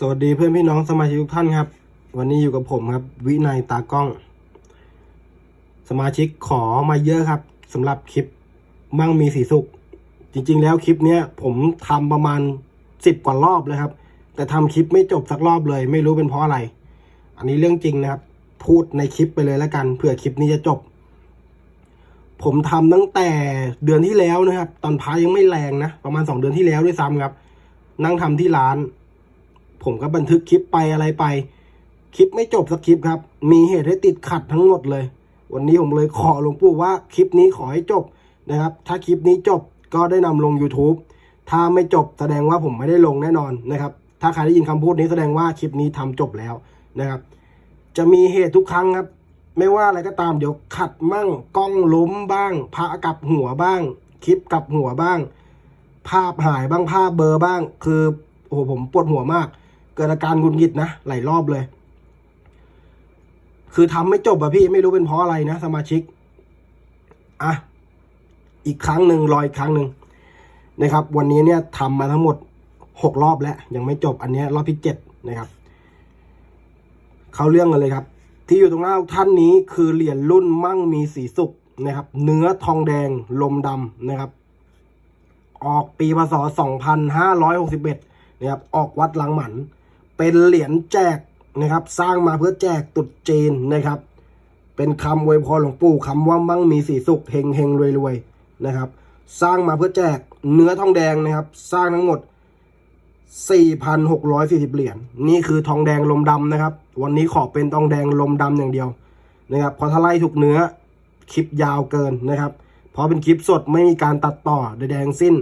สวัสดีเพื่อนพี่น้องสมาชิกทุกท่านครับ วันนี้อยู่กับผมครับ วินัยตากล้อง สมาชิกขอมาเยอะครับสำหรับคลิปมั่งมีสีสุข จริง ๆ แล้วคลิปเนี้ยผมทำประมาณสิบกว่ารอบเลยครับ แต่ทำคลิปไม่จบสักรอบเลย ไม่รู้เป็นเพราะอะไร อันนี้เรื่องจริงนะครับ พูดในคลิปไปเลยแล้วกันเผื่อคลิปนี้จะจบ ผมทำตั้งแต่เดือนที่แล้วนะครับ ตอนพายังไม่แรงนะประมาณสองเดือนที่แล้วด้วยซ้ำครับ นั่งทำที่ร้าน ผมก็บันทึกคลิปไปอะไรไป คลิปไม่จบสักคลิปครับ มีเหตุให้ติดขัดทั้งหมดเลย วันนี้ผมเลยขอหลวงปู่ว่าคลิปนี้ขอให้จบนะครับ ถ้าคลิปนี้จบก็ได้นำลง YouTube ถ้าไม่จบแสดงว่าผมไม่ได้ลงแน่นอนนะครับ ถ้าใครได้ยินคำพูดนี้แสดงว่าคลิปนี้ทำจบแล้วนะครับ จะมีเหตุทุกครั้งครับ ไม่ว่าอะไรก็ตามเดี๋ยวขัดมั่งกล้องล้มบ้างพระกับหัวบ้าง คลิปกับหัวบ้าง ภาพหายบ้างภาพเบลอร์บ้าง คือโอ้โหผมปวดหัวมาก เกิดอาการหงุดหงิดนะหลายรอบเลย คือทำไม่จบอะพี่ไม่รู้เป็นเพราะอะไรนะสมาชิกอะอีกครั้งหนึ่งรออีกครั้งหนึ่งนะครับ วันนี้เนี่ยทำมาทั้งหมดหกรอบแล้ว ยังไม่จบอันนี้รอบที่เจ็ดนะครับ เข้าเรื่องกันเลยครับ ที่อยู่ตรงหน้าท่านนี้คือเหรียญรุ่นมั่งมีสีสุกนะครับ เนื้อทองแดงลมดำนะครับ ออกปีพศ 2561 นะครับ ออกวัดลังหมัน เป็นเหรียญแจกนะครับ สร้างมาเพื่อแจกตุดจีนนะครับ เป็นคำอวยพรหลวงปู่คำว่ามั่งมีสีสุขเฮงเฮงรวยรวยนะครับ สร้างมาเพื่อแจกเนื้อทองแดงนะครับ สร้างทั้งหมด 4,640 เหรียญนี่คือทองแดงลมดำนะครับ วันนี้ขอเป็นทองแดงลมดำอย่างเดียวนะครับพอถ้าไล่ทุกเนื้อคลิปยาวเกินนะครับ เพราะเป็นคลิปสดไม่มีการตัดต่อใดๆทั้งสิ้น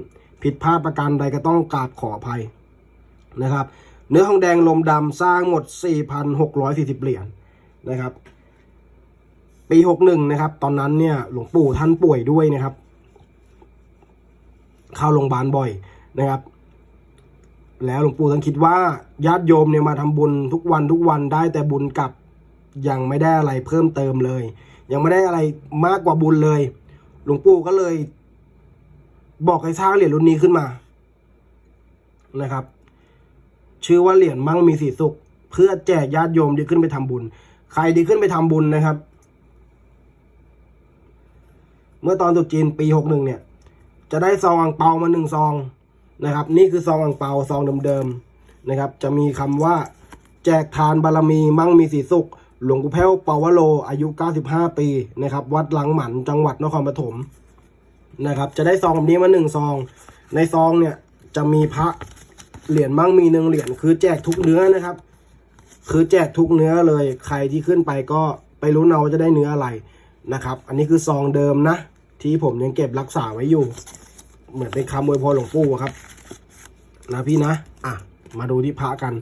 ผิดพลาดประการใดก็ต้องกราบขออภัยนะครับ เนื้อทองแดงลมดำสร้างหมด 4,640 เหรียญนะครับ ปี 61 นะครับ ตอนนั้นเนี่ยหลวงปู่ท่านป่วยด้วยนะครับ เข้าโรงพยาบาลบ่อยนะครับ แล้วหลวงปู่ท่านคิดว่าญาติโยมเนี่ยมาทำบุญทุกวันทุกวันได้แต่บุญกลับยังไม่ได้อะไรเพิ่มเติมเลย ยังไม่ได้อะไรมากกว่าบุญเลย หลวงปู่ก็เลย บอกให้สร้างเหรียญรุ่นนี้ขึ้นมานะครับ ชื่อว่าเหรียญมั่งมีสีสุข เพื่อแจกญาติโยมที่ขึ้นไปทำบุญ ใครที่ขึ้นไปทำบุญนะครับ เมื่อตอนตุจีนปีหกหนึ่งเนี่ย จะได้ซองอังเปามาหนึ่งซองนะครับ นี่คือซองอังเปาซองเดิมๆนะครับ จะมีคำว่าแจกทานบารมีมั่งมีสีสุข หลวงปู่แพ้วปาวโล อายุ 95 ปีนะครับ วัดหลังหมันจังหวัดนครปฐมนะครับ จะได้ซองแบบนี้มาหนึ่งซอง ในซองเนี่ยจะมีพระ เหรียญมั่งมีหนึ่งเหรียญคือแจกทุกเนื้อนะครับ คือแจกทุกเนื้อเลย ใครที่ขึ้นไปก็ไปรู้นเอาว่าจะได้เนื้ออะไรนะครับ อันนี้คือซองเดิมนะ ที่ผมยังเก็บรักษาไว้อยู่ เหมือนเป็นคำอวยพรหลวงปู่อะครับ นะพี่นะ อะ มาดูที่พระกัน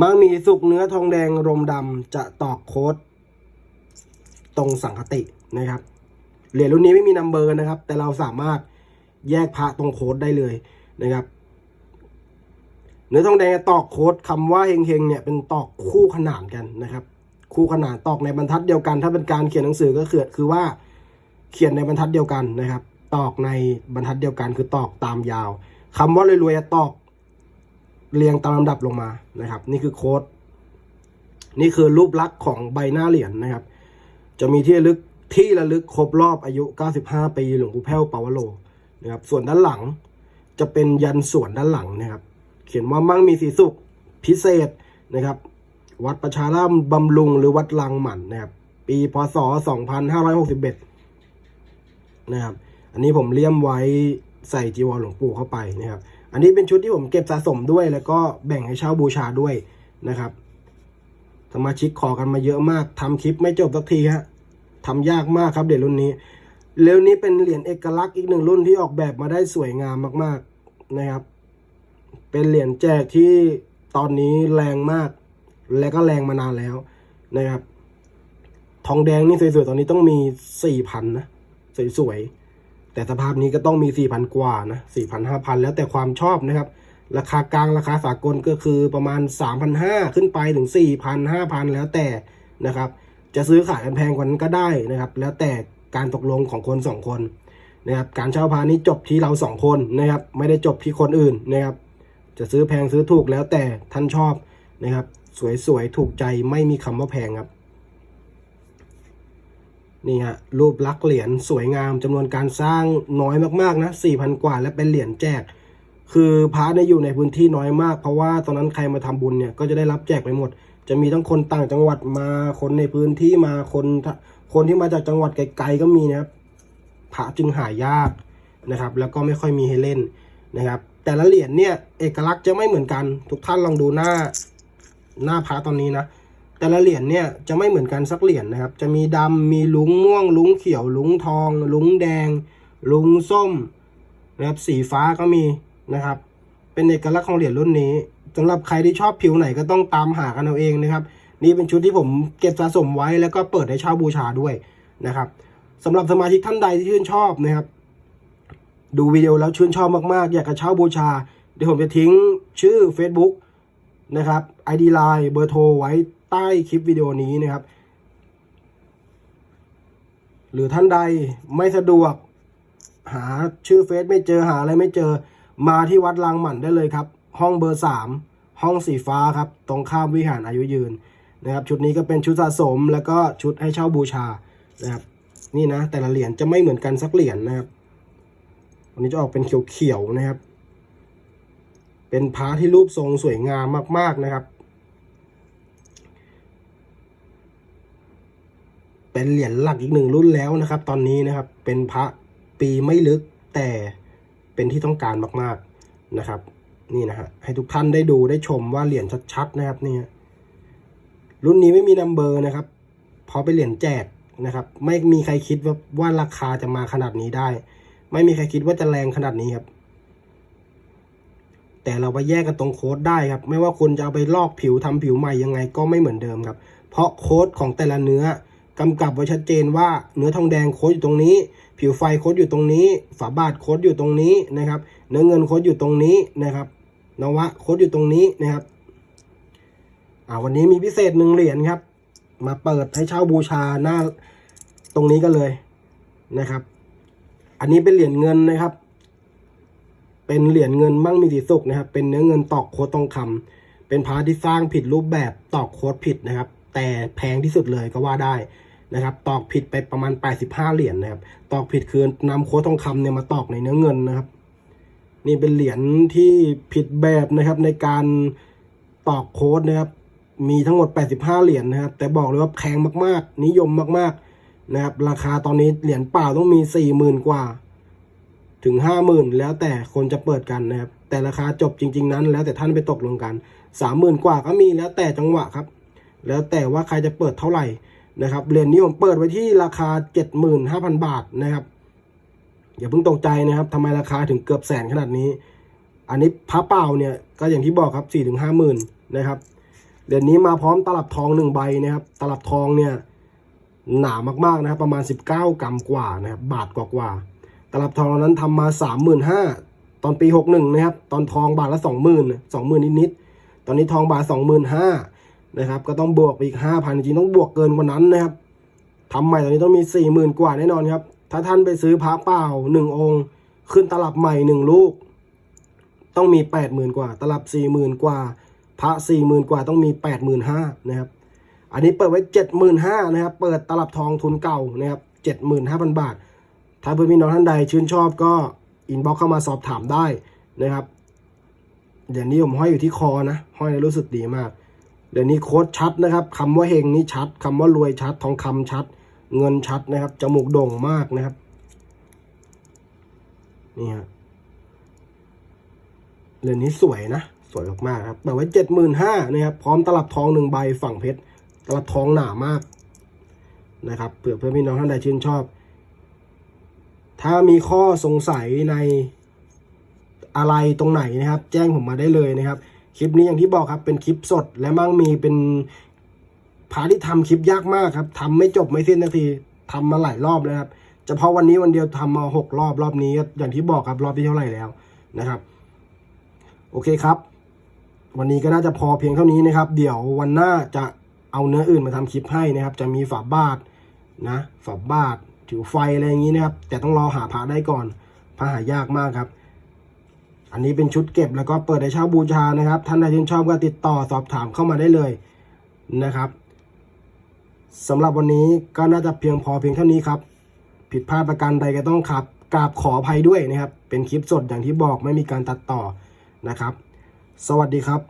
มั่งมีสุกเนื้อทองแดงรมดำจะตอกโค้ดตรงสังคตินะครับ เหรียญรุ่นนี้ไม่มีนัมเบอร์นะครับ แต่เราสามารถแยกพระตรงโค้ดได้เลยนะครับ เนื้อทองแดงตอกโค้ดคำว่าเฮงๆเนี่ยเป็นตอกคู่ขนานกันนะครับ คู่ขนานตอกในบรรทัดเดียวกัน ถ้าเป็นการเขียนหนังสือก็คือคือว่าเขียนในบรรทัดเดียวกันนะครับ ตอกในบรรทัดเดียวกัน คือตอกตามยาวคำว่ารวยๆตอกเรียงตามลำดับลงมานะครับ นี่คือโค้ดนี่คือรูปลักษณ์ของใบหน้าเหรียญนะครับ จะมีที่ระลึกที่ระลึกครบรอบอายุ 95 ปีหลวงปู่แพ้วปาวโลนะครับส่วนด้านหลังจะเป็นยันส่วนด้านหลังนะครับ เขียนว่ามั่งมีสีสุขพิเศษนะครับ วัดประชาร่ามบำรุงหรือวัดลังหมันนะครับ ปีพศ 2561 นะครับ อันนี้ผมเลี่ยมไว้ใส่จีวรหลวงปู่เข้าไปนะครับ อันนี้เป็นชุดที่ผมเก็บสะสมด้วย แล้วก็แบ่งให้เช่าบูชาด้วยนะครับ สมาชิกขอกันมาเยอะมากทำคลิปไม่จบสักทีฮะทำยากมากครับเดี๋ยวรุ่นนี้เร็วนี้เป็นเหรียญเอกลักษณ์อีกหนึ่งรุ่นที่ออกแบบมาได้สวยงามมาก ๆ นะครับ เป็นเหรียญแจกที่ตอนนี้แรงมาก และก็แรงมานานแล้วนะครับ ทองแดงนี่สวยๆตอนนี้ต้องมีสี่พันนะสวยๆแต่สภาพนี้ก็ต้องมีสี่พันกว่านะสี่พันห้าพันแล้วแต่ความชอบนะครับ ราคากลางราคาสากลก็คือประมาณสามพันห้าขึ้นไปถึงสี่พันห้าพันแล้วแต่นะครับ จะซื้อขายกันแพงกว่านั้นก็ได้นะครับ แล้วแต่การตกลงของคนสองคนนะครับการเช่าพานี้จบที่เราสองคนนะครับ ไม่ได้จบที่คนอื่นนะครับ จะซื้อแพงซื้อถูกแล้วแต่ท่านชอบนะครับ สวยๆ ถูกใจไม่มีคำว่าแพงครับนี่ฮะรูปลักษ์เหรียญสวยงามจำนวนการสร้างน้อยมากๆนะ4,000กว่าและเป็นเหรียญแจก คือพระเนี่ยอยู่ในพื้นที่น้อยมาก เพราะว่าตอนนั้นใครมาทำบุญเนี่ยก็จะได้รับแจกไปหมด จะมีทั้งคนต่างจังหวัดมาคนในพื้นที่มาคนคนที่มาจากจังหวัดไกลๆก็มีนะครับพระจึงหายากนะครับ แล้วก็ไม่ค่อยมีให้เล่นนะครับ แต่ละเหรียญเนี่ยเอกลักษณ์จะไม่เหมือนกัน ทุกท่านลองดูหน้าหน้าพระตอนนี้นะแต่ละเหรียญเนี่ยจะไม่เหมือนกันสักเหรียญนะครับ จะมีดำมีลุงม่วง ลุงเขียว ลุงทอง ลุงแดง ลุงส้มนะครับสีฟ้าก็มีนะครับ เป็นเอกลักษณ์ของเหรียญรุ่นนี้สำหรับใครที่ชอบผิวไหนก็ต้องตามหากันเอาเองนะครับ นี่เป็นชุดที่ผมเก็บสะสมไว้แล้วก็เปิดให้เช่าบูชาด้วยนะครับสำหรับสมาชิกท่านใดที่ชื่นชอบนะครับ ดูวิดีโอแล้วชื่นชอบมากๆ อยากจะเช่าบูชา เดี๋ยวผมจะทิ้งชื่อ Facebook นะครับ ID Line เบอร์โทรไว้ใต้คลิปวิดีโอนี้นะครับ หรือท่านใดไม่สะดวก หาชื่อเฟซไม่เจอหาอะไรไม่เจอมาที่วัดลางหมันได้เลยครับ ห้องเบอร์สามห้องสีฟ้าครับ ตรงข้ามวิหารอายุยืนนะครับ ชุดนี้ก็เป็นชุดสะสมแล้วก็ชุดให้เช่าบูชานะครับ นี่นะ แต่ละเหรียญจะไม่เหมือนกันสักเหรียญนะครับ วันนี้จะออกเป็นเขียวๆนะครับ เป็นพระที่รูปทรงสวยงามมาก ๆนะครับ เป็นเหรียญหลักอีกหนึ่งรุ่นแล้วนะครับ ตอนนี้นะครับ เป็นพระปีไม่ลึกแต่เป็นที่ต้องการมากๆนะครับ นี่นะฮะให้ทุกท่านได้ดูได้ชมว่าเหรียญชัดๆนะครับนี่ฮะรุ่นนี้ไม่มีนัมเบอร์นะครับพราะเป็นเหรียญแจกนะครับ ไม่มีใครคิดว่าว่าราคาจะมาขนาดนี้ได้ ไม่มีใครคิดว่าจะแรงขนาดนี้ครับ แต่เราไปแยกกันตรงโค้ดได้ครับ ไม่ว่าคุณจะเอาไปลอกผิวทำผิวใหม่ยังไงก็ไม่เหมือนเดิมครับ เพราะโค้ดของแต่ละเนื้อกำกับไว้ชัดเจนว่าเนื้อทองแดงโค้ดอยู่ตรงนี้ ผิวไฟโค้ดอยู่ตรงนี้ ฝาบาทโค้ดอยู่ตรงนี้นะครับ เนื้อเงินโค้ดอยู่ตรงนี้นะครับนวะโค้ดอยู่ตรงนี้นะครับอ่าวันนี้มีพิเศษหนึ่งเหรียญครับ มาเปิดให้เช่าบูชาหน้าตรงนี้กันเลยนะครับ อันนี้เป็นเหรียญเงินนะครับ เป็นเหรียญเงินมั่งมีสีสุขนะครับ เป็นเนื้อเงินตอกโค้ดทองคำเป็นพระที่สร้างผิดรูปแบบตอกโค้ดผิดนะครับ แต่แพงที่สุดเลยก็ว่าได้นะครับ ตอกผิดไปประมาณ 85 เหรียญนะครับ ตอกผิดคือนำโค้ดทองคำเนี่ยมาตอกในเนื้อเงินนะครับ นี่เป็นเหรียญที่ผิดแบบนะครับในการตอกโค้ดนะครับ มีทั้งหมด 85 เหรียญนะครับ แต่บอกเลยว่าแพงมากๆ นิยมมากๆ นะครับ ราคาตอนนี้เหรียญเปล่าต้องมี40,000กว่า ถึง50,000แล้วแต่คนจะเปิดกันนะครับ แต่ราคาจบจริง ๆ นั้น แล้วแต่ท่านไปตกลงกัน30,000กว่าก็มีแล้วแต่จังหวะครับ แล้วแต่ว่าใครจะเปิดเท่าไหร่นะครับเหรียญนี้ผมเปิดไว้ที่ราคา 75,000 บาทนะครับ อย่าเพิ่งตกใจนะครับทำไมราคาถึงเกือบแสนขนาดนี้ อันนี้พระเปล่าเนี่ยก็อย่างที่บอกครับ4ี่ถึงห้าหมื่นนะครับเหรียญนี้มาพร้อมตลับทองหนึ่งใบนะครับ ตลับทองเนี่ย หนามากๆนะครับประมาณ 19 กรัมกว่านะครับบาทกว่าๆตลับทองนั้นทำมา 35,000ตอนปี 61นะครับตอนทองบาทละ 20,000 20,000นิดๆตอนนี้ทองบาท 25,000นะครับก็ต้องบวกไปอีก 5,000 จริงต้องบวกเกินกว่านั้นนะครับทำใหม่ตอนนี้ต้องมี 40,000 กว่าแน่นอนครับถ้าท่านไปซื้อพระเปล่าหนึ่งองค์ ขึ้นตลับใหม่หนึ่งลูก ต้องมีแปดหมื่นกว่า ตลับสี่หมื่นกว่าพระสี่หมื่นกว่าต้องมีแปดหมื่นห้านะครับ อันนี้เปิดไว้เจ็ดหมื่นห้านะครับ เปิดตลับทองทุนเก่านะครับเจ็ดหมื่นห้าพันบาท ถ้าเพื่อนพี่น้องท่านใดชื่นชอบก็อินบ็อกเข้ามาสอบถามได้นะครับเดี๋ยวนี้ผมห้อยอยู่ที่คอนะ ห้อยแล้วรู้สึกดีมาก เดี๋ยวนี้โค้ดชัดนะครับคำว่าเฮงนี่ชัดคำว่ารวยชัด ทองคำชัด เงินชัดนะครับ จมูกโด่งมากนะครับ นี่ฮะเรือนนี้สวยนะ สวยมากๆครับแต่ไว้เจ็ดหมื่นห้านะครับ พร้อมตลับทองหนึ่งใบฝั่งเพชร ตลับทองหนามากนะครับเผื่อเพื่อนพี่น้องท่านใดชื่นชอบ ถ้ามีข้อสงสัยในอะไรตรงไหนนะครับ แจ้งผมมาได้เลยนะครับ คลิปนี้อย่างที่บอกครับเป็นคลิปสดและมั่งมีเป็นพาที่ทำคลิปยากมากครับทำไม่จบไม่สิ้นนาทีทำมาหลายรอบแล้วครับเฉพาะวันนี้วันเดียวทำมาหกรอบรอบนี้อย่างที่บอกครับรอบที่เท่าไหร่แล้วนะครับโอเคครับ วันนี้ก็น่าจะพอเพียงเท่านี้นะครับ เดี๋ยววันหน้าจะ เอาเนื้ออื่นมาทำคลิปให้นะครับ จะมีฝาบาทนะฝาบาทถือไฟอะไรอย่างนี้นะครับ แต่ต้องรอหาพระได้ก่อนพระหายากมากครับ อันนี้เป็นชุดเก็บแล้วก็เปิดให้เช่าบูชานะครับ ท่านใดที่ชอบก็ติดต่อสอบถามเข้ามาได้เลยนะครับสำหรับวันนี้ก็น่าจะเพียงพอเพียงเท่านี้ครับ ผิดพลาดประการใดก็ต้องขับกราบขออภัยด้วยนะครับ เป็นคลิปสดอย่างที่บอกไม่มีการตัดต่อนะครับ สวัสดีครับ